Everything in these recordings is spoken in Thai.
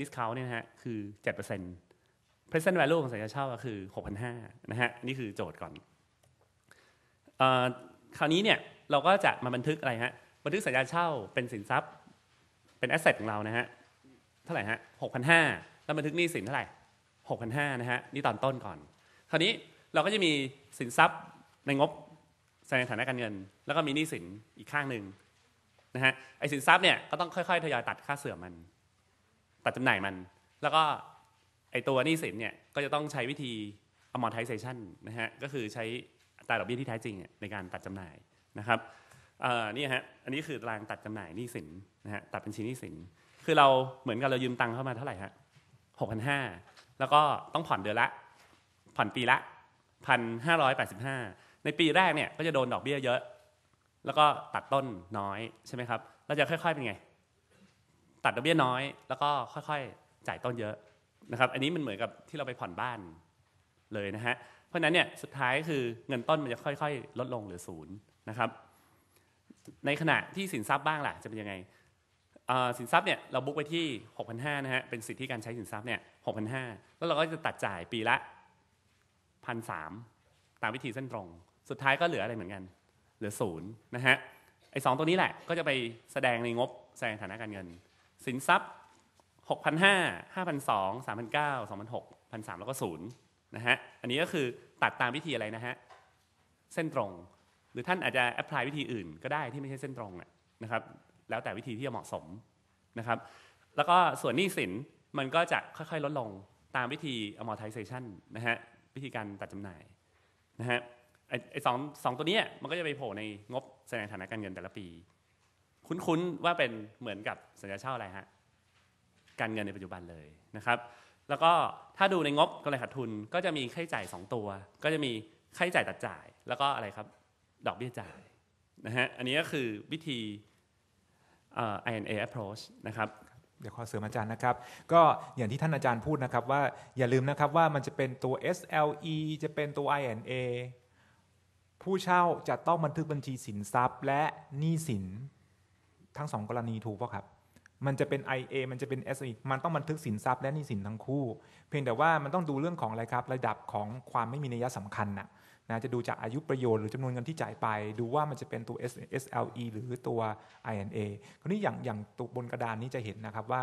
discount เนี่ยนะฮะคือ 7% present value ของสัญญาเช่าก็คือ 6,500นะฮะนี่คือโจทย์ก่อนอคราวนี้เนี่ยเราก็จะมาบันทึกอะไรฮะบันทึกสัญญาเช่าเป็นสินทรัพย์ เป็นแอสเซทของเรานะฮะเท่าไหร่ฮะ6,500แล้วบันทึกหนี้สินเท่าไหร่6,500นะฮะนี่ตอนต้นก่อน คราวนี้เราก็จะมีสินทรัพย์ในงบแสดงฐานะการเงิน แล้วก็มีหนี้สินอีกข้างหนึ่งนะฮะไอ้สินทรัพย์เนี่ยก็ต้องค่อยๆทยอยตัดค่าเสื่อมมัน ตัดจำหน่ายมัน แล้วก็ไอตัวหนี้สินเนี่ยก็จะต้องใช้วิธี amortization นะฮะก็คือใช้อัตราดอกเบี้ยที่แท้จริงในการตัดจำหน่ายนะครับนี่ฮะอันนี้คือตารางตัดจำหน่ายหนี้สินนะฮะตัดบัญชีหนี้สิน คือเราเหมือนกับเรายืมตังค์เข้ามาเท่าไหร่ฮะหกพันห้าแล้วก็ต้องผ่อนเดือนละ ผ่อนปีละพันห้าร้อยแปดสิบห้าในปีแรกเนี่ยก็จะโดนดอกเบี้ยเยอะ แล้วก็ตัดต้นน้อยใช่ไหมครับเราจะค่อยๆเป็นไง ตัดดอกเบี้ยน้อย แล้วก็ค่อยๆ จ่ายต้นเยอะนะครับ อันนี้มันเหมือนกับที่เราไปผ่อนบ้านเลยนะฮะ เพราะฉะนั้นเนี่ยสุดท้ายคือเงินต้นมันจะค่อยๆ ลดลงเหลือศูนย์นะครับ ในขณะที่สินทรัพย์บ้างล่ะจะเป็นยังไงสินทรัพย์เนี่ยเราบุ๊กไว้ที่ 6,500นะฮะเป็นสิทธิการใช้สินทรัพย์เนี่ย6,500แล้วเราก็จะตัดจ่ายปีละพันสามตามวิธีเส้นตรง สุดท้ายก็เหลืออะไรเหมือนกัน เหลือศูนย์นะฮะไอ้สองตัวนี้แหละก็จะไปแสดงในงบแสดงฐานะการเงิน สินทรัพย์ 6,500 5,200 3,900 2,600 1,300แล้วก็ศูนย์นะฮะอันนี้ก็คือตัดตามวิธีอะไรนะฮะเส้นตรง หรือท่านอาจจะแอพพลายวิธีอื่นก็ได้ที่ไม่ใช่เส้นตรงนะครับแล้วแต่วิธีที่จะเหมาะสมนะครับแล้วก็ส่วนหนี้สินมันก็จะค่อยๆ ลดลงตามวิธี amortization นะฮะวิธีการตัดจำหน่ายนะฮะไอ้สองสองตัวนี้มันก็จะไปโผล่ในงบแสดงฐานะการเงินแต่ละปี คุ้นๆว่าเป็นเหมือนกับสัญญาเช่าอะไรฮะการเงินในปัจจุบันเลยนะครับ แล้วก็ถ้าดูในงบกำไรขาดทุนก็จะมีค่าใช้จ่าย 2 ตัว ก็จะมีค่าใช้จ่ายตัดจ่าย แล้วก็อะไรครับดอกเบี้ยจ่ายนะฮะอันนี้ก็คือวิธี INA approach นะครับเดี๋ยวขอเสริมอาจารย์นะครับ ก็อย่างที่ท่านอาจารย์พูดนะครับว่าอย่าลืมนะครับว่ามันจะเป็นตัว SLE จะเป็นตัว INA ผู้เช่าจะต้องบันทึกบัญชีสินทรัพย์และหนี้สิน ทั้งสองกรณีถูกป่ะครับ มันจะเป็น IA มันจะเป็น SE มันต้องบันทึกสินทรัพย์และหนี้สินทั้งคู่ เพียงแต่ว่ามันต้องดูเรื่องของอะไรครับ ระดับของความไม่มีนัยสำคัญนะนะจะดูจากอายุประโยชน์หรือจำนวนเงินที่จ่ายไป ดูว่ามันจะเป็นตัว SLE หรือตัว INA คราวนี้อย่างอย่างตัวบนกระดานนี้จะเห็นนะครับว่า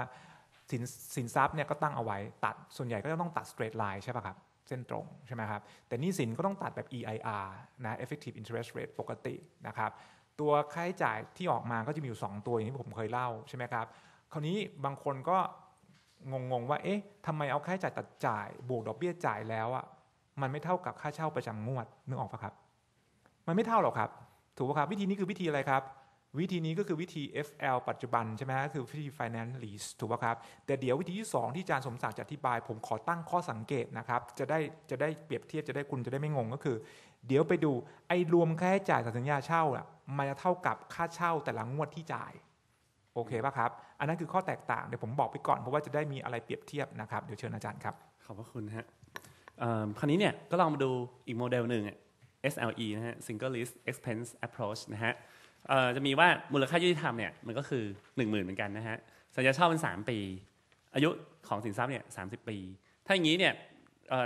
สินสินทรัพย์เนี่ยก็ตั้งเอาไว้ตัดส่วนใหญ่ก็จะต้องตัด straight line ใช่ป่ะครับเส้นตรงใช่ไหมครับแต่นี่สินก็ต้องตัดแบบ EIR นะ effective interest rate ปกตินะครับ ตัวค่าใช้จ่ายที่ออกมาก็จะมีอยู่ 2 ตัวอย่างที่ผมเคยเล่าใช่ไหมครับ คราวนี้บางคนก็งงๆว่าเอ๊ะทำไมเอาค่าใช้จ่ายตัดจ่าย บวกดอกเบี้ยจ่ายแล้วอะมันไม่เท่ากับค่าเช่าประจำงวดนึกออกปะครับ มันไม่เท่าหรอกครับ ถูกปะครับ วิธีนี้คือวิธีอะไรครับ วิธีนี้ก็คือวิธี FL ปัจจุบันใช่ไหมก็คือวิธี finance lease ถูกป่ะครับ แต่เดี๋ยววิธีที่ 2 ที่อาจารย์สมศักดิ์จะอธิบาย ผมขอตั้งข้อสังเกตนะครับ จะได้จะได้เปรียบเทียบจะได้คุณจะได้ไม่งงก็คือ เดี๋ยวไปดูไอ้รวมค่าใช้จ่ายสัญญาเช่าอะมันจะเท่ากับค่าเช่าแต่ละงวดที่จ่าย โอเคป่ะครับ อันนั้นคือข้อแตกต่างเดี๋ยวผมบอกไปก่อนเพราะว่าจะได้มีอะไรเปรียบเทียบนะครับเดี๋ยวเชิญอาจารย์ครับขอบพระคุณฮะคราวนี้เนี่ยก็ลองมาดูอีกโมเดลหนึ่ง SLE นะฮะ Single List Expense Approach นะฮะ จะมีว่ามูลค่ายุติธรรมเนี่ยมันก็คือ 1 0,000 เหมือนกันนะฮะสัญญาเช่าเป็น3 ปี อายุของสินทรัพย์เนี่ยสาปี ถ้าอย่างนี้เนี่ย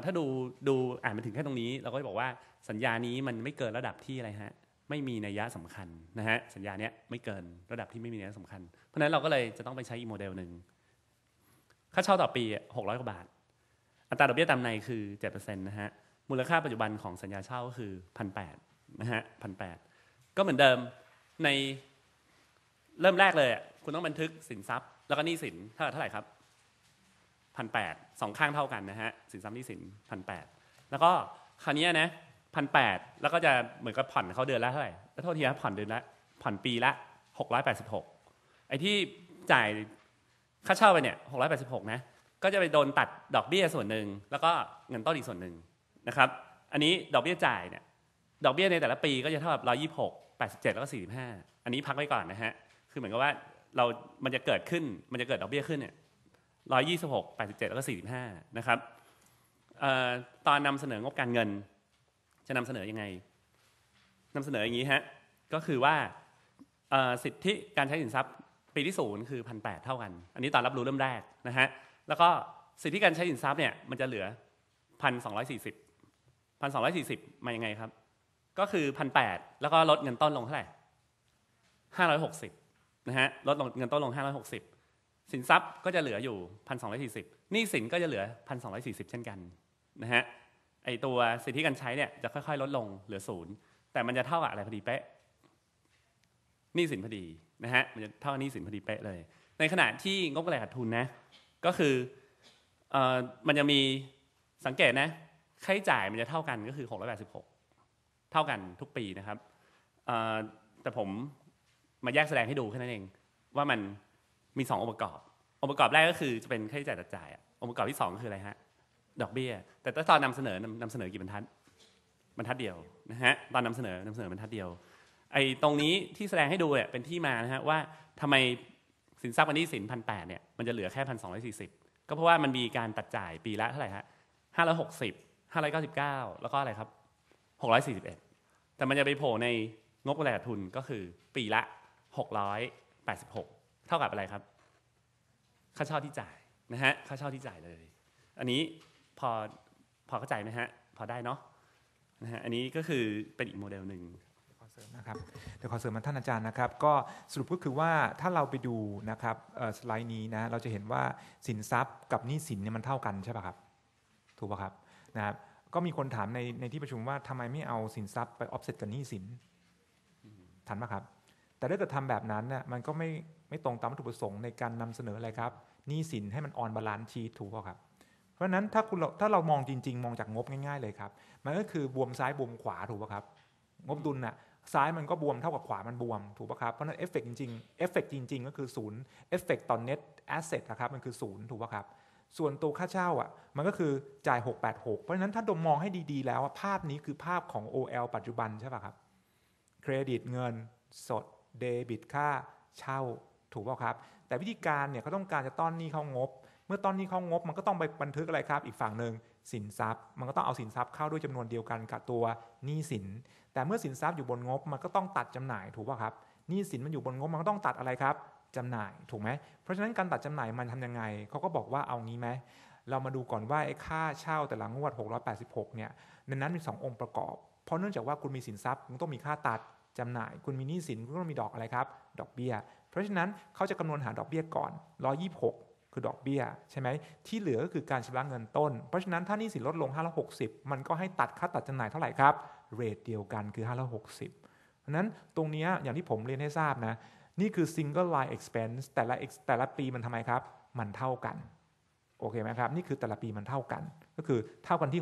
ถ้าดูดูอ่านมาถึงแค่ตรงนี้ เราก็จะบอกว่าสัญญานี้มันไม่เกินระดับที่อะไรฮะไม่มีนัยยะสำคัญนะฮะสัญญาเนี้ยไม่เกินระดับที่ไม่มีนัยยะสำคัญ เพราะนั้นเราก็เลยจะต้องไปใช้อีโมเดลหนึ่งค่าเช่าต่อปีหกร้อยกว่าบาท อัตราดอกเบี้ยตามในคือ7%นะฮะมูลค่าปัจจุบันของสัญญาเช่าก็คือพันแนะฮะพันก็เหมือนเดิม ในเริ่มแรกเลยคุณต้องบันทึกสินทรัพย์ แล้วก็หนี้สินเท่าเท่าไหร่ครับพันแปดสองข้างเท่ากันนะฮะสินทรัพย์หนี้สินพันแปดแล้วก็คราวนี้นะพันแปดแล้วก็จะเหมือนกับผ่อนเขาเดือนละเท่าไหร่แล้วโทษทีครับผ่อนเดือนละผ่อนปีละหกร้อยแปดสิบหกไอ้ที่จ่ายค่าเช่าไปเนี่ยหกร้อยแปดสิบหกนะก็จะไปโดนตัดดอกเบี้ยส่วนหนึ่งแล้วก็เงินต้นอีกส่วนหนึ่งนะครับ อันนี้ดอกเบี้ยจ่ายเนี่ย ดอกเบี้ยในแต่ละปีก็จะเท่ากับร้อยี่หกแปดสิบเจ็ดแล้วก็สี่สิบห้าอันนี้พักไว้ก่อนนะฮะ คือเหมือนกับว่าเรา มันจะเกิดขึ้น มันจะเกิดดอกเบี้ยขึ้นเนี่ยร้อยี่สิบหกแปดสิบเจ็ดแล้วก็สี่สิบห้านะครับตอนนำเสนองบการเงิน จะนำเสนอยังไงนำเสนออย่างนี้ฮะ ก็คือว่าสิทธิการใช้สินทรัพย์ปีที่ศูนย์คือพันแปดเท่ากัน อันนี้ตอนรับรู้เริ่มแรกนะฮะ แล้วก็สิทธิการใช้สินทรัพย์เนี่ยมันจะเหลือพันสองร้อยสี่สิบพันสองร้อยสี่สิบมายังไงครับ ก็คือพันแปดแล้วก็ลดเงินต้นลงเท่าไหร่ห้าร้อยหกสิบนะฮะลดลงเงินต้นลงห้าร้อยหกสิบสินทรัพย์ก็จะเหลืออยู่พันสองร้อยสี่สิบหนี้สินก็จะเหลือพันสองร้อยสี่สิบเช่นกันนะฮะไอตัวสิทธิการใช้เนี่ยจะค่อยๆ ลดลงเหลือศูนย์แต่มันจะเท่ากับอะไรพอดีเป๊ะหนี้สินพอดีนะฮะมันจะเท่ากับหนี้สินพอดีเป๊ะเลย ในขณะที่งบกำไรขาดทุนนะก็คือเอ่อมันจะมีสังเกตนะค่าใช้จ่ายมันจะเท่ากันก็คือ 686 เท่ากันทุกปีนะครับแต่ผมมาแยกแสดงให้ดูแค่นั้นเอง ว่ามันมี2องค์ประกอบ องค์ประกอบแรกก็คือจะเป็นค่าใช้จ่ายตัดจ่ายองค์ประกอบที่ 2 คืออะไรฮะดอกเบี้ย แต่ตอนนำเสนอนำนำเสนอกี่บรรทัดบรรทัดเดียวนะฮะตอนนำเสนอนำเสนอบรรทัดเดียวไอ้ตรงนี้ที่แสดงให้ดูเนี่ยเป็นที่มานะฮะว่าทำไมสินทรัพย์วันนี้สินพันแปดเนี่ยมันจะเหลือแค่พันสองร้อยสี่สิบก็เพราะว่ามันมีการตัดจ่ายปีละเท่าไหร่ฮะห้าร้อยหกสิบห้าร้อยเก้าสิบเก้าแล้วก็อะไรครับ หกร้อยสี่สิบเอ็ดแต่มันจะไปโผล่ในงบกำไรขาดทุนก็คือปีละหกร้อยแปดสิบหกเท่ากับอะไรครับ ค่าเช่าที่จ่ายนะฮะ ค่าเช่าที่จ่ายเลย อันนี้พอพอเข้าใจไหมฮะ พอได้เนาะนะฮะ อันนี้ก็คือเป็นอีกโมเดลหนึ่งเสริมนะครับเดี๋ยวขอเสริมมาท่านอาจารย์นะครับ ก็สรุปก็คือว่าถ้าเราไปดูนะครับสไลด์นี้นะเราจะเห็นว่าสินทรัพย์กับหนี้สินเนี่ยมันเท่ากันใช่ป่ะครับ ถูกป่ะครับนะครับ ก็มีคนถามในในที่ประชุมว่าทำไมไม่เอาสินทรัพย์ไปออฟเซ็ตกับหนี้สินทันป่ะครับ แต่ถ้าเกิดทำแบบนั้นน่ะมันก็ไม่ไม่ตรงตามวัตถุประสงค์ในการนำเสนออะไรครับหนี้สินให้มันออนบาลานซ์ชีถูกป่ะครับ เพราะฉะนั้นถ้าคุณถ้าเรามองจริง ๆ มองจากงบง่าย ๆ เลยครับ มันก็คือบวมซ้ายบวมขวาถูกป่ะครับ งบดุลน่ะซ้ายมันก็บวมเท่ากับขวามันบวมถูกป่ะครับเพราะนั้นเอฟเฟกจริงๆเอฟเฟกจริง ๆ ก็คือศูนย์เอฟเฟกต่อน net asset นะครับมันคือศูนย์ถูกป่ะครับ ส่วนตัวค่าเช่าอะมันก็คือจ่าย 686 เพราะฉะนั้นถ้าดมมองให้ดีๆ แล้วอะภาพนี้คือภาพของ OL ปัจจุบันใช่ป่ะครับ เครดิตเงินสดเดบิตค่าเช่าถูกป่ะครับ แต่วิธีการเนี่ยเขาต้องการจะต้อนหนี้เข้างบ เมื่อต้อนหนี้เข้างบ มันก็ต้องไปบันทึกอะไรครับ อีกฝั่งหนึ่งสินทรัพย์ มันก็ต้องเอาสินทรัพย์เข้าด้วยจำนวนเดียวกันกับตัวหนี้สิน แต่เมื่อสินทรัพย์อยู่บนงบมันก็ต้องตัดจำหน่ายถูกป่ะครับหนี้สินมันอยู่บนงบมันก็ต้องตัดอะไรครับ จำหน่ายถูกไหมเพราะฉะนั้นการตัดจำหน่ายมันทำยังไงเขาก็บอกว่าเอางี้ไหมเรามาดูก่อนว่าไอ้ค่าเช่าแต่ละงวด 686เนี่ยในนั้นมี 2 องค์ประกอบ เพราะเนื่องจากว่าคุณมีสินทรัพย์คุณต้องมีค่าตัดจำหน่าย คุณมีหนี้สินคุณก็ต้องมีดอกอะไรครับ ดอกเบี้ย เพราะฉะนั้นเขาจะคำนวณหาดอกเบี้ยก่อน 126 คือดอกเบี้ยใช่ไหมที่เหลือก็คือการชำระเงินต้น เพราะฉะนั้นถ้าหนี้สินลดลง 560 มันก็ให้ตัดค่าตัดจำหน่ายเท่าไหร่ครับ เรทเดียวกันคือ 560เพราะนั้นตรงนี้อย่างที่ผมเรียนให้ทราบนะ นี่คือ single line expense แต่ละแต่ละปีมันทำไมครับ มันเท่ากันโอเคไหมครับนี่คือแต่ละปีมันเท่ากัน ก็คือเท่ากันที่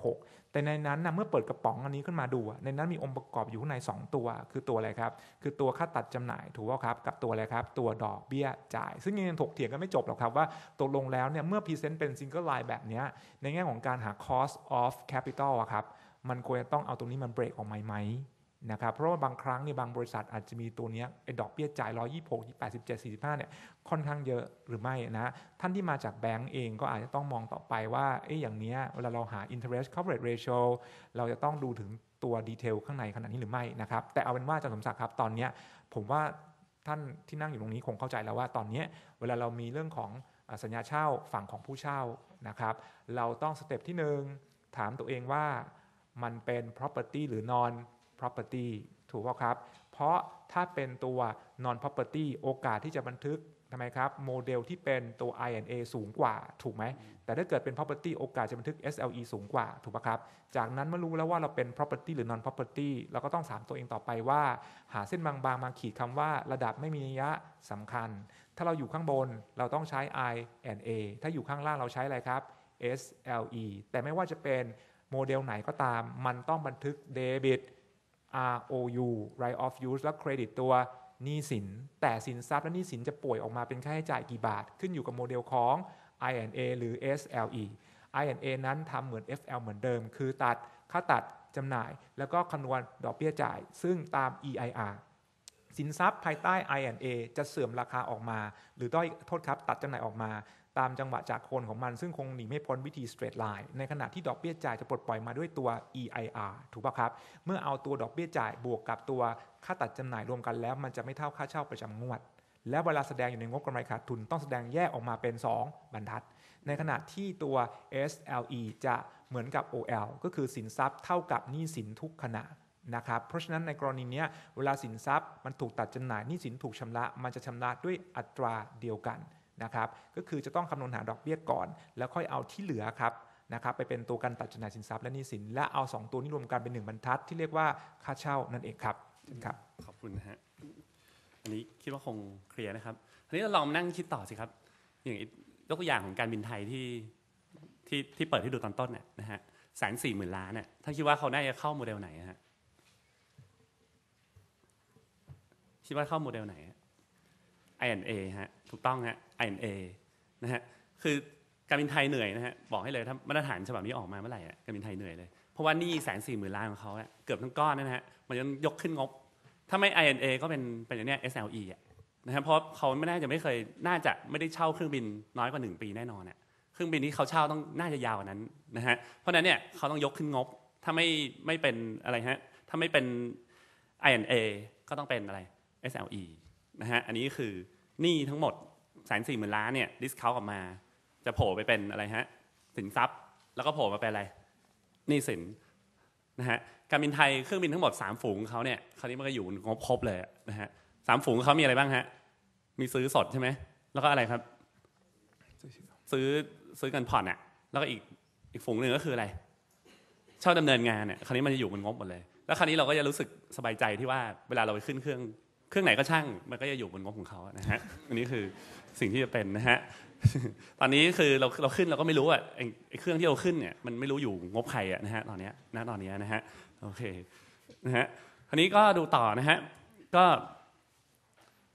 686 แต่ในนั้นนะเมื่อเปิดกระป๋องอันนี้ขึ้นมาดู ในนั้นมีองค์ประกอบอยู่ข้างใน 2 ตัว คือตัวอะไรครับ คือตัวค่าตัดจำหน่ายถูกป่าครับ กับตัวอะไรครับ ตัวดอกเบี้ยจ่าย ซึ่งยังถกเถียงกันไม่จบหรอกครับว่าตกลงแล้วเนี่ยเมื่อพรีเซนต์เป็น single line แบบนี้ในแง่ของการหา cost of capital อะครับมันควรจะต้องเอาตรงนี้มันเบรกออกไหมไหม นะครับเพราะว่าบางครั้งเนี่ยบางบริษัทอาจจะมีตัวนี้ไอ้ดอกเบี้ยจ่าย126 87 45เนี่ยค่อนข้างเยอะหรือไม่นะท่านที่มาจากแบงก์เองก็อาจจะต้องมองต่อไปว่าเอ๊ะอย่างเนี้ยเวลาเราหา interest coverage ratio เราจะต้องดูถึงตัวดีเทลข้างในขนาดนี้หรือไม่นะครับแต่เอาเป็นว่าอาจารย์สมศักดิ์ครับตอนเนี้ยผมว่าท่านที่นั่งอยู่ตรงนี้คงเข้าใจแล้วว่าตอนเนี้ยเวลาเรามีเรื่องของสัญญาเช่าฝั่งของผู้เช่านะครับเราต้องสเต็ปที่หนึ่งถามตัวเองว่ามันเป็น property หรือ non property ถูกป่ะครับ เพราะถ้าเป็นตัว non property โอกาสที่จะบันทึกทำไมครับ โมเดลที่เป็นตัว I&A สูงกว่าถูกไหม แต่ถ้าเกิดเป็น property โอกาสจะบันทึก SLE สูงกว่าถูกป่ะครับ จากนั้นเมื่อรู้แล้วว่าเราเป็น property หรือ non property เราก็ต้องถามตัวเองต่อไปว่า หาเส้นบางๆ มาขีดคำว่าระดับไม่มีนัยยะสำคัญ ถ้าเราอยู่ข้างบนเราต้องใช้ I&A ถ้าอยู่ข้างล่างเราใช้อะไรครับ SLE แต่ไม่ว่าจะเป็นโมเดลไหนก็ตาม มันต้องบันทึก debit ROU right of use และเครดิตตัวหนี้สิน แต่สินทรัพย์และหนี้สินจะป่วยออกมาเป็นค่าใช้จ่ายกี่บาท ขึ้นอยู่กับโมเดลของ I&A หรือ SLE I&A นั้นทำเหมือน FL เหมือนเดิม คือตัดค่าตัดจำหน่าย แล้วก็คำนวณดอกเบี้ยจ่าย ซึ่งตาม EIR สินทรัพย์ภายใต้ I&A จะเสื่อมราคาออกมา หรือด้อยโทษครับตัดจำหน่ายออกมา ตามจังหวะจากโคนของมัน ซึ่งคงหนีไม่พ้นวิธี straight line ในขณะที่ดอกเบี้ยจ่ายจะปลดปล่อยมาด้วยตัว EIR ถูกป่ะครับ เมื่อเอาตัวดอกเบี้ยจ่ายบวกกับตัวค่าตัดจำหน่ายรวมกันแล้วมันจะไม่เท่าค่าเช่าประจำงวด และเวลาแสดงอยู่ในงบกำไรขาดทุนต้องแสดงแยกออกมาเป็น 2 บรรทัด ในขณะที่ตัว SLE จะเหมือนกับ OL ก็คือสินทรัพย์เท่ากับหนี้สินทุกขณะนะครับ เพราะฉะนั้นในกรณีนี้เวลาสินทรัพย์มันถูกตัดจำหน่ายหนี้สินถูกชำระ มันจะชำระด้วยอัตราเดียวกัน นะครับก็คือจะต้องคำนวณหาดอกเบี้ยก่อน แล้วค่อยเอาที่เหลือครับนะครับไปเป็นตัวการตัดจำหน่ายสินทรัพย์และหนี้สิน และเอา 2 ตัวนี้รวมกันเป็น1บรรทัดที่เรียกว่าค่าเช่านั่นเองครับครับ ขอบคุณนะฮะอันนี้คิดว่าคงเคลียร์นะครับทีนี้เราลองนั่งคิดต่อสิครับ อย่างยกตัวอย่างของการบินไทยที่ที่ที่เปิดให้ดูตอนต้นเนี่ยนะฮะแสนสี่หมื่นล้านเนี่ยถ้าคิดว่าเขาน่าจะเข้าโมเดลไหนฮะคิดว่าเข้าโมเดลไหน I&A ฮะ ถูกต้องฮะ I&A นะฮะคือการบินไทยเหนื่อยนะฮะบอกให้เลยถ้ามาตรฐานฉบับนี้ออกมาเมื่อไหร่การบินไทยเหนื่อยเลย เพราะว่านี่แสนสี่หมื่นล้านของเขาอะเกือบทั้งก้อนนะฮะมันยังยกขึ้นงบ ถ้าไม่ I&A ก็เป็นเป็นอย่างเนี้ย SLE อะนะเพราะเขาไม่น่าจะไม่เคยน่าจะไม่ได้เช่าเครื่องบินน้อยกว่า 1 ปีแน่นอนอะเครื่องบินที่เขาเช่าต้องน่าจะยาวกว่านั้นนะฮะเพราะฉะนั้นเนี่ยเขาต้องยกขึ้นงบ ถ้าไม่ไม่เป็นอะไรฮะถ้าไม่เป็น I&A ก็ต้องเป็นอะไร SLE นะฮะอันนี้คือ หนี้ทั้งหมดแสนสี่หมื่นล้านเนี่ยดิสคาวออกมา จะโผล่ไปเป็นอะไรฮะสินทรัพย์ แล้วก็โผล่มาเป็นอะไรหนี้สินนะฮะการบินไทยเครื่องบินทั้งหมด3ฝูงเขาเนี่ยคราวนี้มันก็อยู่งบครบเลยนะฮะสามฝูงเขามีอะไรบ้างฮะมีซื้อสดใช่ไหมแล้วก็อะไรครับ ซื้อซื้อกันผ่อนอะ แล้วก็อีกอีกฝูงหนึ่งก็คืออะไร เช่าดำเนินงานเนี่ยคราวนี้มันจะอยู่บนงบหมดเลย แล้วคราวนี้เราก็จะรู้สึกสบายใจที่ว่าเวลาเราไปขึ้นเครื่อง เครื่องไหนก็ช่างมันก็จะอยู่บนงบของเขานะฮะอันนี้คือสิ่งที่จะเป็นนะฮะตอนนี้คือเราเราขึ้นเราก็ไม่รู้อะไอ้เครื่องที่เราขึ้นเนี่ยมันไม่รู้อยู่งบใครอะนะฮะตอนเนี้ยณตอนนี้นะฮะโอเคนะฮะคราวนี้ก็ดูต่อนะฮะก็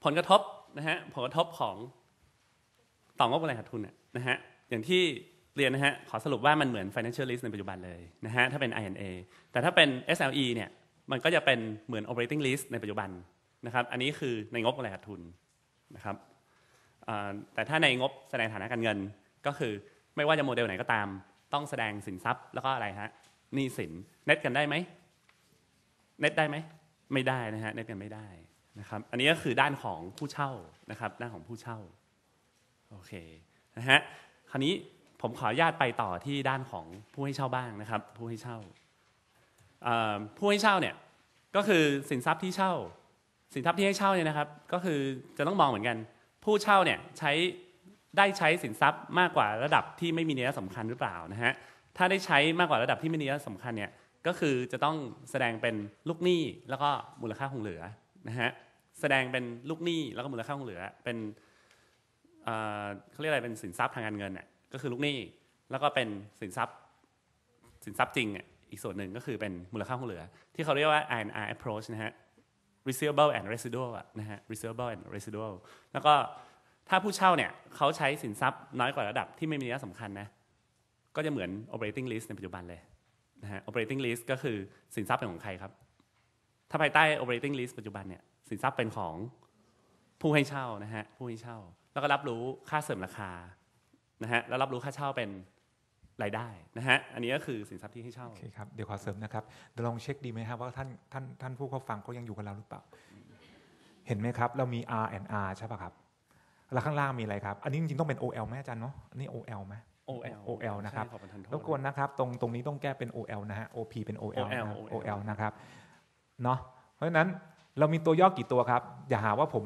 ผลกระทบนะฮะผลกระทบของต่องบการขาดทุนเนี่ยนะฮะอย่างที่เรียนนะฮะขอสรุปว่ามันเหมือน financial risk ในปัจจุบันเลยนะฮะถ้าเป็น i n a แต่ถ้าเป็น SLE เนี่ยมันก็จะเป็นเหมือน operating risk ในปัจจุบัน นะครับ อันนี้คือในงบการขาดทุนนะครับแต่ถ้าในงบแสดงฐานะการเงินก็คือไม่ว่าจะโมเดลไหนก็ตาม ต้องแสดงสินทรัพย์แล้วก็อะไรฮะหนี้สินเน็ตกันได้ไหมเน็ตได้ไหมไม่ได้นะฮะเน็ตกันไม่ได้นะครับ อันนี้ก็คือด้านของผู้เช่านะครับ ด้านของผู้เช่าโอเคนะฮะคราวนี้ผมขออนุญาตไปต่อที่ด้านของผู้ให้เช่าบ้างนะครับ ผู้ให้เช่าผู้ให้เช่าเนี่ยก็คือสินทรัพย์ที่เช่า สินทรัพย์ที่ให้เช่าเนี่ยนะครับ ก็คือจะต้องมองเหมือนกัน ผู้เช่าเนี่ยใช้ได้ใช้สินทรัพย์มากกว่าระดับที่ไม่มีนัยสำคัญหรือเปล่านะฮะถ้าได้ใช้มากกว่าระดับที่ไม่มีนัยสำคัญเนี่ยก็คือจะต้องแสดงเป็นลูกหนี้แล้วก็มูลค่าคงเหลือนะฮะแสดงเป็นลูกหนี้แล้วก็มูลค่าคงเหลือเป็นเขาเรียกอะไรเป็นสินทรัพย์ทางการเงินน่ะก็คือลูกหนี้แล้วก็เป็นสินทรัพย์สินทรัพย์จริงอะอีกส่วนหนึ่งก็คือเป็นมูลค่าคงเหลือ ที่เขาเรียกว่า I N R approach นะฮะ receivable and residual อะนะฮะ receivable and residual แล้วก็ถ้าผู้เช่าเนี่ยเขาใช้สินทรัพย์น้อยกว่าระดับที่ไม่มีนัยสำคัญนะก็จะเหมือน operating list ในปัจจุบันเลยนะฮะ operating list ก็คือสินทรัพย์เป็นของใครครับ ถ้าภายใต้ operating list ปัจจุบันเนี่ยสินทรัพย์เป็นของผู้ให้เช่านะฮะผู้ให้เช่า แล้วก็รับรู้ค่าเสริมราคานะฮะแล้วรับรู้ค่าเช่าเป็น รายได้นะฮะอันนี้ก็คือสินทรัพย์ที่ให้เช่าโอเคครับเดี๋ยวขอเสริมนะครับเดี๋ยวลองเช็คดีไหมครับว่าท่านท่านท่านผู้เข้าฟังเขายังอยู่กับเราหรือเปล่า เห็นไหมครับ เรามี R and R ใช่ป่ะครับแล้วข้างล่างมีอะไรครับ อันนี้จริงๆต้องเป็น OL ไหมอาจารย์เนาะอันนี้ OL ไหม OL OL นะครับใช่ขอประทานโทษ รบกวนนะครับตรงตรงนี้ต้องแก้เป็น OL นะฮะ OP เป็น OL นะ OL OL นะครับเนาะเพราะฉะนั้นเรามีตัวย่อกี่ตัวครับ อย่าหาว่าผม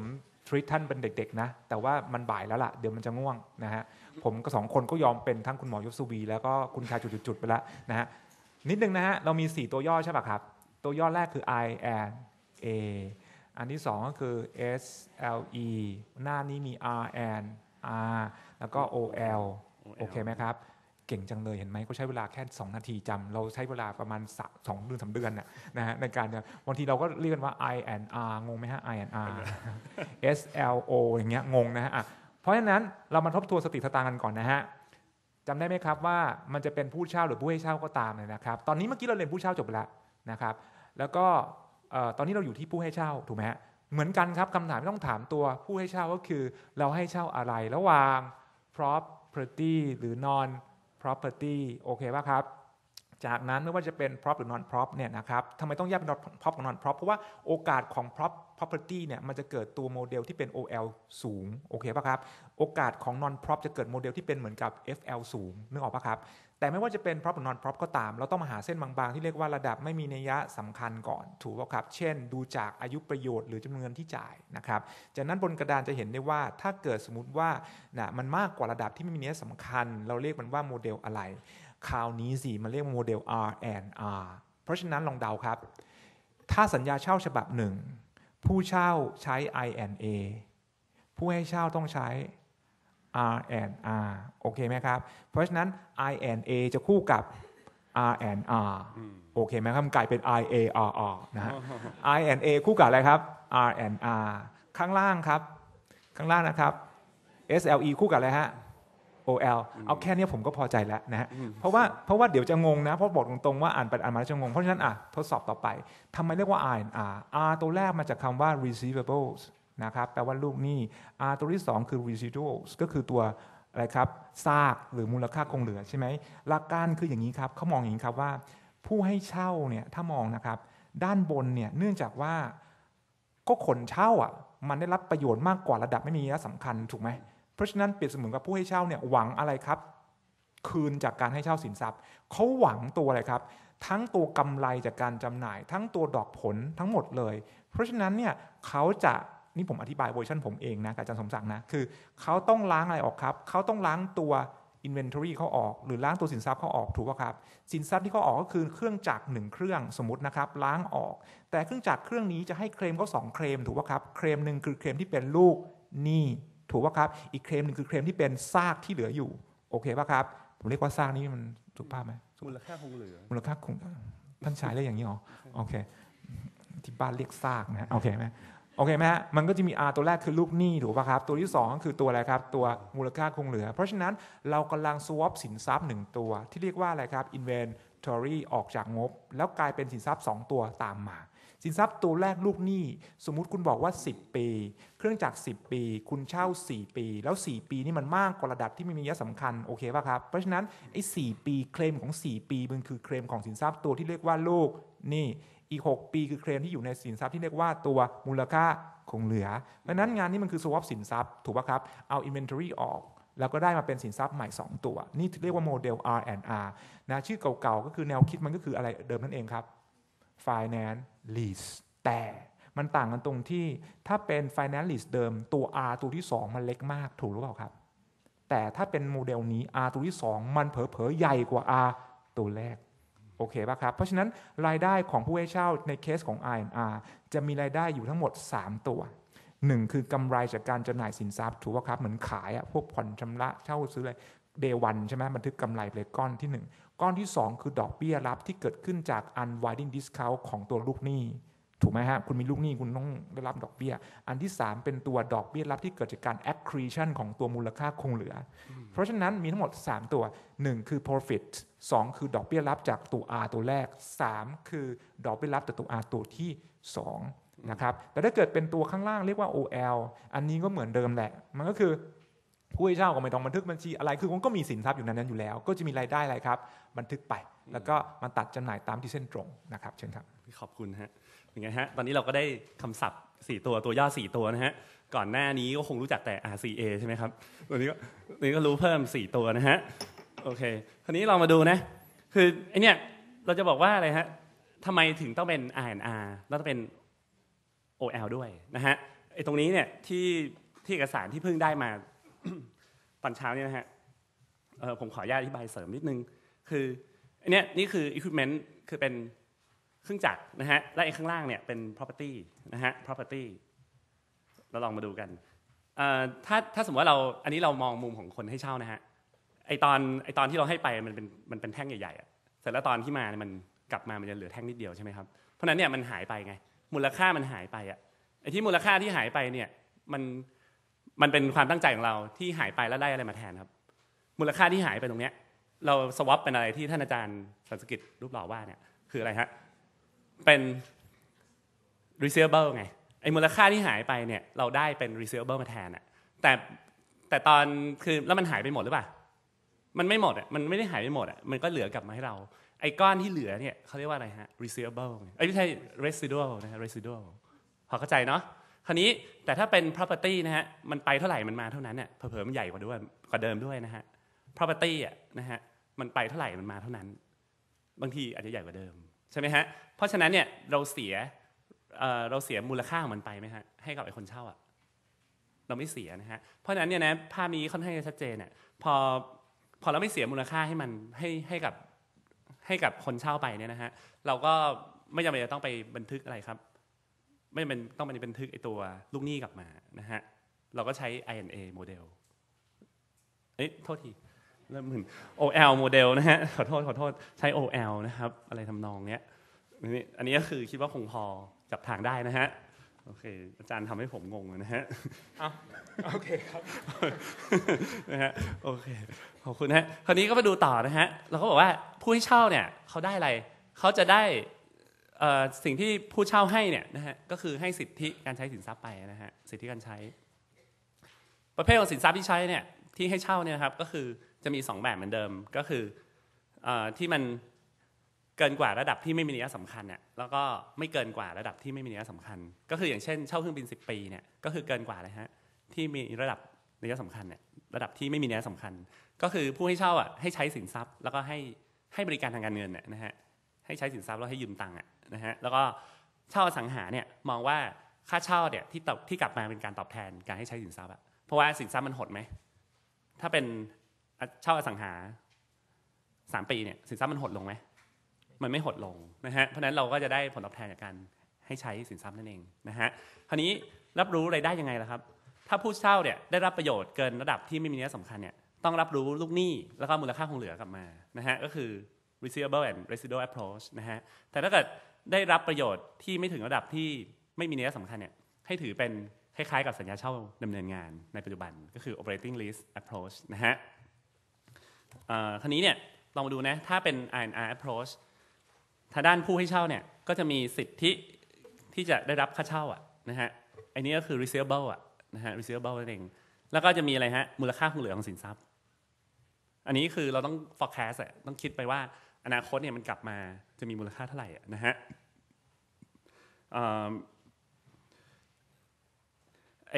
ทรีตท่านเป็นเด็กๆนะ แต่ว่ามันบ่ายแล้วล่ะ เดี๋ยวมันจะง่วงนะฮะ ผมก็สองคนก็ยอมเป็นทั้งคุณหมอยศสุวี แล้วก็คุณชายจุดๆๆไปแล้วนะฮะนิดนึงนะฮะเรามี 4 ตัวย่อใช่ป่ะครับ ตัวย่อแรกคือ I and A อันที่ 2 ก็คือ S L E หน้านี้มี R and R แล้วก็ O L โอเคไหมครับเก่งจังเลยเห็นไหมเขาใช้เวลาแค่ 2 นาทีจำเราใช้เวลาประมาณสักสองเดือนสามเดือนน่ะนะฮะในการเนี่ยบางทีเราก็เรียกกันว่า I and R งงไหมฮะ I and R S L O อย่างเงี้ยงงนะฮะอะ เพราะฉะนั้นเรามาทบทวนสติสตางค์กันก่อนนะฮะจำได้ไหมครับว่ามันจะเป็นผู้เช่าหรือผู้ให้เช่าก็ตามเลยนะครับ ตอนนี้เมื่อกี้เราเรียนผู้เช่าจบไปแล้วนะครับ แล้วก็ตอนนี้เราอยู่ที่ผู้ให้เช่าถูกไหมฮะเหมือนกันครับคำถามที่ต้องถามตัวผู้ให้เช่าก็คือเราให้เช่าอะไรระหว่าง property หรือ non property โอเคป่ะครับ จากนั้นไม่ว่าจะเป็น prop หรือ non prop เนี่ยนะครับทำไมต้องแยกเป็น prop กับ non prop เพราะว่าโอกาสของ prop property เนี่ยมันจะเกิดตัวโมเดลที่เป็น OL สูงโอเคปะครับโอกาสของ non prop จะเกิดโมเดลที่เป็นเหมือนกับ FL สูงนึกออกปะครับแต่ไม่ว่าจะเป็น prop หรือ non prop ก็ตาม เราต้องมาหาเส้นบางๆ ที่เรียกว่าระดับไม่มีนัยยะสำคัญก่อนถูกปะครับ เช่น ดูจากอายุประโยชน์หรือจำนวนเงินที่จ่ายนะครับจากนั้นบนกระดานจะเห็นได้ว่าถ้าเกิดสมมติว่านะมันมากกว่าระดับที่ไม่มีนัยยะสำคัญ เราเรียกมันว่าโมเดลอะไร คราวนี้สิมันเรียกว่าโมเดล R and R เพราะฉะนั้นลองเดาครับ ถ้าสัญญาเช่าฉบับหนึ่ง ผู้เช่าใช้ I and A ผู้ให้เช่าต้องใช้ R and R โอเคไหมครับ เพราะฉะนั้น I and A จะคู่กับ R and R โอเคไหมครับมันกลายเป็น I A R R นะฮะ I and A คู่กับอะไรครับ R and R ข้างล่างครับ ข้างล่างนะครับ SLE คู่กับอะไรฮะ OL เอาแค่เนี้ยผมก็พอใจแล้วนะฮะเพราะว่าเพราะว่าเดี๋ยวจะงงนะเพราะบอกตรงๆว่าอ่านไปอ่านมาแล้วจะงง เพราะฉะนั้นอะทดสอบต่อไปทำไมเรียกว่า R and R R ตัวแรกมาจากคำว่า receivables นะครับแปลว่าลูกหนี้ R ตัวที่ 2 คือ residuals ก็คือตัวอะไรครับซากหรือมูลค่าคงเหลือใช่ไหมหลักการคืออย่างนี้ครับเขามองอย่างนี้ครับว่า ผู้ให้เช่าเนี่ยถ้ามองนะครับ ด้านบนเนี่ยเนื่องจากว่าก็คนเช่าอะมันได้รับประโยชน์มากกว่าระดับไม่มีนัยสำคัญถูกไหม เพราะฉะนั้นเปรียบเสมือนกับผู้ให้เช่าเนี่ยหวังอะไรครับ คืนจากการให้เช่าสินทรัพย์เขาหวังตัวอะไรครับ ทั้งตัวกำไรจากการจำหน่าย ทั้งตัวดอกผลทั้งหมดเลย เพราะฉะนั้นเนี่ยเขาจะนี่ผมอธิบายเวอร์ชันผมเองนะอาจารย์สมศักดิ์นะคือเขาต้องล้างอะไรออกครับเขาต้องล้างตัว inventory เขาออกหรือล้างตัวสินทรัพย์เขาออกถูกป่ะครับสินทรัพย์ที่เขาออกก็คือเครื่องจักรหนึ่งเครื่องสมมตินะครับล้างออก แต่เครื่องจักรเครื่องนี้จะให้เคลมเขาสองเคลมถูกป่ะครับเคลมหนึ่งคือเคลมที่เป็นลูกหนี้ ถูกป่ะครับ อีกเคลมหนึ่งคือเคลมที่เป็นซากที่เหลืออยู่ โอเคป่ะครับ ผมเรียกว่าซากนี้มันถูกภาพไหมมูลค่าคงเหลือ มูลค่าคงท่านชายเรียกอย่างนี้เหรอ โอเค ที่บ้านเรียกซากนะฮะโอเคไหมโอเคไหมฮะมันก็จะมี R ตัวแรกคือลูกหนี้ถูกป่ะครับ ตัวที่ 2 ก็คือตัวอะไรครับ ตัวมูลค่าคงเหลือ เพราะฉะนั้นเรากำลัง swap สินทรัพย์ 1 ตัว ที่เรียกว่าอะไรครับ inventory ออกจากงบ แล้วกลายเป็นสินทรัพย์ 2 ตัวตามมา สินทรัพย์ตัวแรกลูกหนี้สมมุติคุณบอกว่า 10 ปี เครื่องจักร10 ปี คุณเช่า 4 ปี แล้ว 4 ปีนี่มันมากกว่าระดับที่ม่มีนัยสำคัญโอเคป่ะครับเพราะฉะนั้นไอ้4ปีเคลมของ 4 ปีมันคือเคลมของสินทรัพย์ตัวที่เรียกว่าลูกหนี้อีก 6 ปีคือเคลมที่อยู่ในสินทรัพย์ที่เรียกว่าตัวมูลค่าคงเหลือเพราะฉะนั้นงานนี้มันคือ swap สินทรัพย์ถูกป่ะครับเอา inventory ออกแล้วก็ได้มาเป็นสินทรัพย์ใหม่ 2 ตัว นี่เรียกว่าโมเดล R and R นะชื่อเก่าๆ ก็คือแนวคิดมันก็คืออะไรเดิมนั่นเองครับ finance lease แต่มันต่างกันตรงที่ถ้าเป็น finance lease เดิมตัว R ตัวที่ 2 มันเล็กมากถูกหรือเปล่าครับ แต่ถ้าเป็นโมเดลนี้ R ตัวที่ 2 มันเผลอๆใหญ่กว่า R ตัวแรกโอเคป่ะครับ เพราะฉะนั้นรายได้ของผู้ให้เช่าในเคสของ R&R จะมีรายได้อยู่ทั้งหมด 3 ตัว 1คือกำไรจากการจำหน่ายสินทรัพย์ถูกป่ะครับเหมือนขายอะพวกผ่อนชำระเช่าซื้ออะไรเดวันใช่ไหมบันทึกกำไรไปเลยก้อนที่ 1 ก้อนที่ 2 คือดอกเบี้ยรับที่เกิดขึ้นจาก unwinding discount ของตัวลูกหนี้ถูกไหมฮะคุณมีลูกหนี้คุณต้องได้รับดอกเบี้ย อันที่ 3 เป็นตัวดอกเบี้ยรับที่เกิดจากการ accretion ของตัวมูลค่าคงเหลือ เพราะฉะนั้นมีทั้งหมด 3 ตัว 1 คือ profit 2 คือดอกเบี้ยรับจากตัว R ตัวแรก 3 คือดอกเบี้ยรับจากตัว R ตัวที่ 2 นะครับแต่ถ้าเกิดเป็นตัวข้างล่างเรียกว่า OL อันนี้ก็เหมือนเดิมแหละ มันก็คือผู้ให้เช่าก็ไม่ต้องบันทึกบัญชีอะไร คือมันก็มีสินทรัพย์อยู่ในนั้นอยู่แล้ว ก็จะมีรายได้อะไรครับ บันทึกไป แล้วก็มันตัดจำหน่ายตามที่เส้นตรงนะครับเชิญครับ ขอบคุณฮะเป็นไงฮะ ตอนนี้เราก็ได้คำศัพท์ 4 ตัว ตัวย่อ 4 ตัวนะฮะ ก่อนหน้านี้ก็คงรู้จักแต่ RCA ใช่ไหมครับวันนี้ก็วันนี้ก็รู้เพิ่ม 4 ตัวนะฮะ โอเค คราวนี้เรามาดูนะ คือไอเนี้ยเราจะบอกว่าอะไรฮะทำไมถึงต้องเป็น R&R แล้วต้องเป็น OL ด้วยนะฮะไอ้ตรงนี้เนี่ยที่ที่เอกสารที่เพิ่งได้มาตอนเช้าเนี่ยนะฮะผมขออนุญาตอธิบายเสริมนิดนึง คืออันเนี้ยนี่คือ equipment คือเป็นเครื่องจักรนะฮะและไอ้ข้างล่างเนี่ยเป็น property นะฮะ property เราลองมาดูกันถ้าถ้าสมมติว่าเราอันนี้เรามองมุมของคนให้เช่านะฮะไอตอนไอตอนที่เราให้ไปมันเป็นมันเป็นแท่งใหญ่ๆอะเสร็จแล้วตอนที่มาเนี่ยมันกลับมามันจะเหลือแท่งนิดเดียวใช่ไหมครับเพราะนั้นเนี่ยมันหายไปไง มูลค่ามันหายไปอะไอ้ที่มูลค่าที่หายไปเนี่ยมันมันเป็นความตั้งใจของเราที่หายไปแล้วได้อะไรมาแทนครับ มูลค่าที่หายไปตรงเนี้ย เราสวอปเป็นอะไรที่ท่านอาจารย์สันสกิตรูปหล่อว่าเนี่ยคืออะไรฮะเป็น receivable ไงไอ้มูลค่าที่หายไปเนี่ยเราได้เป็น receivable มาแทนอะแต่แต่ตอนคือแล้วมันหายไปหมดหรือเปล่ามันไม่หมดอะมันไม่ได้หายไปหมดอะมันก็เหลือกลับมาให้เรา ไอ้ก้อนที่เหลือเนี่ยเขาเรียกว่าอะไรฮะ receivable ไอ้ไม่ใช่ residual นะฮะ residual พอเข้าใจเนาะคราวนี้แต่ถ้าเป็น property นะฮะมันไปเท่าไหร่มันมาเท่านั้นเนี่ยเผลอๆมันใหญ่กว่าด้วยกว่าเดิมด้วยนะฮะ property อะนะฮะมันไปเท่าไหร่มันมาเท่านั้น บางทีอาจจะใหญ่กว่าเดิมใช่ไหมฮะเพราะฉะนั้นเนี่ยเราเสียเเราเสียมูลค่าของมันไปไหมฮะให้กับไอ้คนเช่าอะเราไม่เสียนะฮะเพราะฉะนั้นเนี่ยนะภาพนี้ค่อนข้างจะชัดเจนเนี่ยพอพอเราไม่เสียมูลค่าให้มันให้ให้กับ ให้กับคนเช่าไปเนี่ยนะฮะเราก็ไม่จำเป็นจะต้องไปบันทึกอะไรครับ ไม่เป็นต้องไปบันทึกไอตัวลูกหนี้กลับมานะฮะเราก็ใช้ INA โมเดลเอ๊ะโทษทีเริ่มมึน OL โมเดลนะฮะขอโทษขอโทษใช้ OL นะครับ อะไรทำนองเนี้ยอันนี้ก็คือคิดว่าคงพอจับทางได้นะฮะ โอเค อาจารย์ทำให้ผมงงเลยนะฮะโอเคครับนะฮะโอเคขอบคุณนะฮะคราวนี้ก็มาดูต่อนะฮะเราก็บอกว่าผู้ให้เช่าเนี่ยเขาได้อะไรเขาจะได้เอ่อสิ่งที่ผู้เช่าให้เนี่ยนะฮะก็คือให้สิทธิการใช้สินทรัพย์ไปนะฮะสิทธิการใช้ ประเภทของสินทรัพย์ที่ใช้เนี่ยที่ให้เช่าเนี่ยนะครับก็คือจะมี 2 แบบเหมือนเดิมก็คือเออที่มันเกินกว่าระดับที่ไม่มีนัยสำคัญเนี่ยแล้วก็ไม่เกินกว่าระดับที่ไม่มีนัยสำคัญ ก็คืออย่างเช่นเช่าเครื่องบิน 10 ปีเนี่ยก็คือเกินกว่าเลยฮะที่มีระดับนัยสำคัญเนี่ยระดับที่ไม่มีนัยสำคัญ ก็คือผู้ให้เช่าอะให้ใช้สินทรัพย์ แล้วก็ให้ให้บริการทางการเงินเนี่ยนะฮะให้ใช้สินทรัพย์แล้วให้ยืมตังค์อะนะฮะแล้วก็เช่าอสังหาเนี่ยมองว่าค่าเช่าเนี่ยที่ตอบที่กลับมาเป็นการตอบแทนการให้ใช้สินทรัพย์อะเพราะว่าสินทรัพย์มันหดไหมถ้าเป็นเช่าอสังหาสามปีเนี่ยสินทรัพย์มันหดลงไหม มันไม่หดลงนะฮะเพราะนั้นเราก็จะได้ผลตอบแทนจากการให้ใช้สินทรัพย์นั่นเองนะฮะคราวนี้รับรู้รายได้ยังไงล่ะครับ ถ้าผู้เช่าเนี่ยได้รับประโยชน์เกินระดับที่ไม่มีนัยสำคัญเนี่ยต้องรับรู้ลูกหนี้แล้วก็มูลค่าคงเหลือกลับมานะฮะก็คือ receivable and residual approach นะฮะแต่ถ้าเกิดได้รับประโยชน์ที่ไม่ถึงระดับที่ไม่มีนัยสำคัญเนี่ยให้ถือเป็นคล้ายๆกับสัญญาเช่าดำเนินงานในปัจจุบันก็คือ operating lease approach นะฮะคราวนี้เนี่ยลองมาดูนะถ้าเป็น INR approach ทางด้านผู้ให้เช่าเนี่ยก็จะมีสิทธิที่จะได้รับค่าเช่าอะนะฮะอันนี้ก็คือ receivable อะนะฮะ receivable นั่นเองแล้วก็จะมีอะไรฮะมูลค่าคงเหลือของสินทรัพย์ อันนี้คือเราต้อง forecast อะต้องคิดไปว่าอนาคตเนี่ยมันกลับมาจะมีมูลค่าเท่าไหร่อะนะฮะอ่าไอ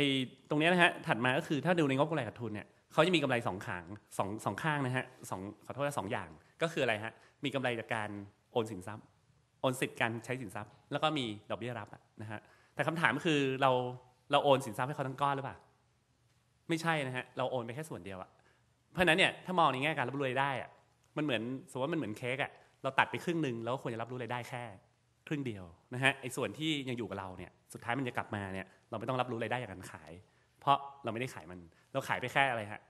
ตรงนี้นะฮะถัดมาก็คือถ้าดูในงบกำไรขาดทุนเนี่ยเขาจะมีกำไรสองขางสองสองข้างนะฮะสองขอโทษนะสองอย่างก็คืออะไรฮะมีกำไรจากการ โอนสินทรัพย์โอนสิทธิ์การใช้สินทรัพย์ แล้วก็มีดอกเบี้ยรับนะฮะแต่คำถามคือเราเราโอนสินทรัพย์ให้เขาทั้งก้อนหรือเปล่าไม่ใช่นะฮะเราโอนไปแค่ส่วนเดียวอะเพราะนั้นเนี่ยถ้ามองในแง่การรับรู้รายได้อะมันเหมือนสมมติว่ามันเหมือนเค้กอะเราตัดไปครึ่งหนึ่งแล้วควรจะรับรู้รายได้แค่ ครึ่งเดียวนะฮะไอ้ส่วนที่ยังอยู่กับเราเนี่ยสุดท้ายมันจะกลับมาเนี่ยเราไม่ต้องรับรู้รายได้จากการขาย เพราะเราไม่ได้ขายมัน เราขายไปแค่อะไรฮะ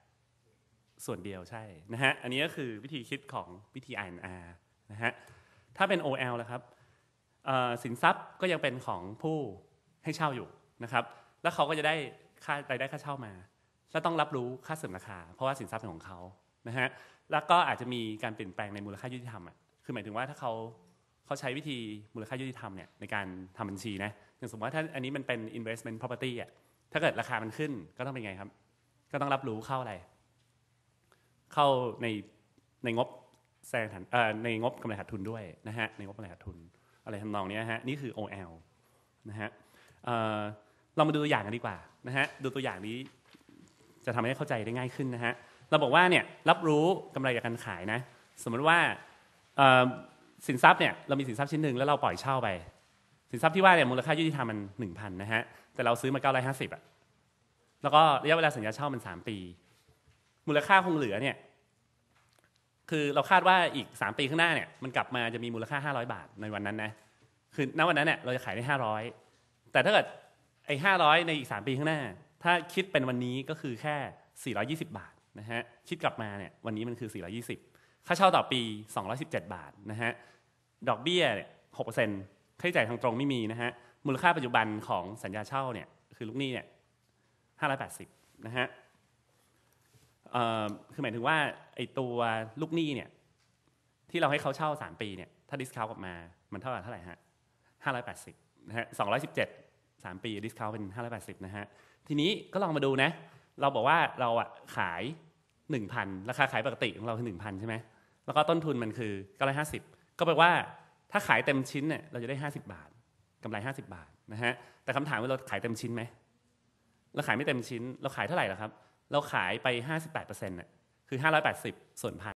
ส่วนเดียวใช่นะฮะอันนี้ก็คือวิธีคิดของวิธี INR นะฮะ ถ้าเป็น OL แล้วครับสินทรัพย์ก็ยังเป็นของผู้ให้เช่าอยู่นะครับ แล้วเขาก็จะได้ค่ารายได้ค่าเช่ามา แล้วต้องรับรู้ค่าเสื่อมราคา เพราะว่าสินทรัพย์เป็นของเขานะฮะแล้วก็อาจจะมีการเปลี่ยนแปลงในมูลค่ายุติธรรมอะคือหมายถึงว่าถ้าเขาเขาใช้วิธีมูลค่ายุติธรรมเนี่ยในการทำบัญชีนะอย่างสมมติว่าถ้าอันนี้มันเป็น investment property อะถ้าเกิดราคามันขึ้นก็ต้องเป็นไงครับ ก็ต้องรับรู้เข้าอะไร เข้าในในงบ แสดงฐานในงบกำไรขาดทุนด้วยนะฮะในงบกำไรขาดทุน อะไรทำนองนี้ฮะนี่คือ OL นะฮะเเรามาดูตัวอย่างกันดีกว่านะฮะดูตัวอย่างนี้จะทำให้เข้าใจได้ง่ายขึ้นนะฮะเราบอกว่าเนี่ยรับรู้กำไรจากการขายนะสมมติว่าสินทรัพย์เนี่ยเรามีสินทรัพย์ชิ้นหนึ่งแล้วเราปล่อยเช่าไป สินทรัพย์ที่ว่าเนี่ยมูลค่ายุติธรรมมันหนึ่งพันนะฮะแต่เราซื้อมาเก้าร้อยห้าสิบอะแล้วก็ระยะเวลาสัญญาเช่ามันสามปี มูลค่าคงเหลือเนี่ย คือเราคาดว่าอีก 3 ปีข้างหน้าเนี่ยมันกลับมาจะมีมูลค่า 500 บาทในวันนั้นนะคือณวันนั้นเนี่ยเราจะขายได้ 500 แต่ถ้าเกิดไอ้500 ในอีก 3 ปีข้างหน้า ถ้าคิดเป็นวันนี้ก็คือแค่ 420 บาทนะฮะคิดกลับมาเนี่ยวันนี้มันคือ 420 ค่าเช่าต่อปี 217 บาทนะฮะดอกเบี้ยเนี่ย6%ค่าใช้จ่ายทางตรงไม่มีนะฮะมูลค่าปัจจุบันของสัญญาเช่าเนี่ยคือลูกหนี้เนี่ย580นะฮะ คือหมายถึงว่าไอตัวลูกหนี้เนี่ยที่เราให้เขาเช่าสามปีเนี่ยถ้าดิสคาวกลับมามันเท่ากับเท่าไหร่ฮะห้าร้อยแปดสิบนะฮะสองร้อยสิบเจ็ดสามปีดิสคาวเป็นห้าร้อยแปดสิบนะฮะทีนี้ก็ลองมาดูนะ เราบอกว่าเราอะขายหนึ่งพันราคาขายปกติของเราคือหนึ่งพันใช่ไหมแล้วก็ต้นทุนมันคือเก้าร้อยห้าสิบก็แปลว่าถ้าขายเต็มชิ้นเนี่ยเราจะได้ห้าสิบบาทกำไรห้าสิบบาทนะฮะแต่คำถามว่าเราขายเต็มชิ้นไหมเราขายไม่เต็มชิ้น เราขายเท่าไหร่ล่ะครับ เราขายไป 58%เนี่ยคือ 580 ส่วนพัน